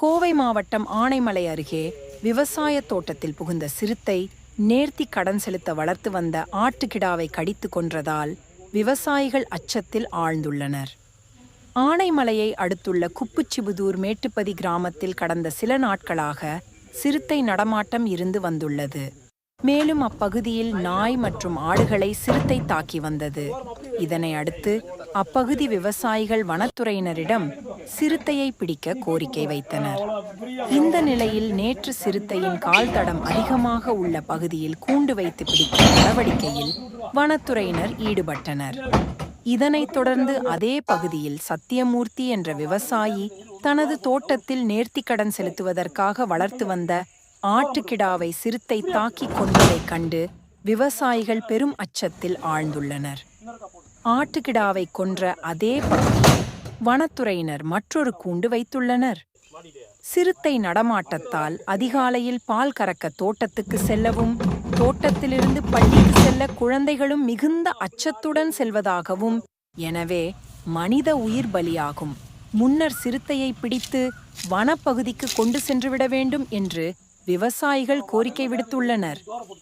கோவை மாவட்டம் ஆனைமலை அருகே விவசாய தோட்டத்தில் புகுந்த சிறுத்தை நேர்த்தி கடன் செலுத்த வளர்த்து வந்த ஆட்டுக்கிடாவை கடித்து கொன்றதால் விவசாயிகள் அச்சத்தில் ஆழ்ந்துள்ளனர். ஆனைமலையை அடுத்துள்ள குப்புச்சிபுதூர் மேட்டுப்பதி கிராமத்தில் கடந்த சில நாட்களாக சிறுத்தை நடமாட்டம் இருந்து வந்துள்ளது. மேலும் அப்பகுதியில் நாய் மற்றும் ஆடுகளை சிறுத்தை தாக்கி வந்தது. இதனை அடுத்து அப்பகுதி விவசாயிகள் வனத்துறையினரிடம் சிறுத்தையை பிடிக்க கோரிக்கை வைத்தனர். இந்த நிலையில் நேற்று சிறுத்தையின் கால் தடம் அதிகமாக உள்ள பகுதியில் கூண்டு வைத்து பிடிக்கும் நடவடிக்கையில் வனத்துறையினர் ஈடுபட்டனர். இதனைத் தொடர்ந்து அதே பகுதியில் சத்தியமூர்த்தி என்ற விவசாயி தனது தோட்டத்தில் நேர்த்திக்கடன் செலுத்துவதற்காக வளர்த்து வந்த ஆட்டுக்கிடாவை சிறுத்தை தாக்கிக் கொண்டதைக் கண்டு விவசாயிகள் பெரும் அச்சத்தில் ஆழ்ந்துள்ளனர். ஆட்டுக்கிடாவை கொன்ற அதே பகுதியில் வனத்துறையினர் மற்றொரு கூண்டு வைத்துள்ளனர். சிறுத்தை நடமாட்டத்தால் அதிகாலையில் பால் கறக்க தோட்டத்துக்கு செல்லவும் தோட்டத்திலிருந்து பள்ளிக்கு செல்ல குழந்தைகளும் மிகுந்த அச்சத்துடன் செல்வதாகவும் எனவே மனித உயிர் பலியாகும். முன்னர் சிறுத்தையை பிடித்து வனப்பகுதிக்கு கொண்டு சென்றுவிட வேண்டும் என்று விவசாயிகள் கோரிக்கை விடுத்துள்ளனர்.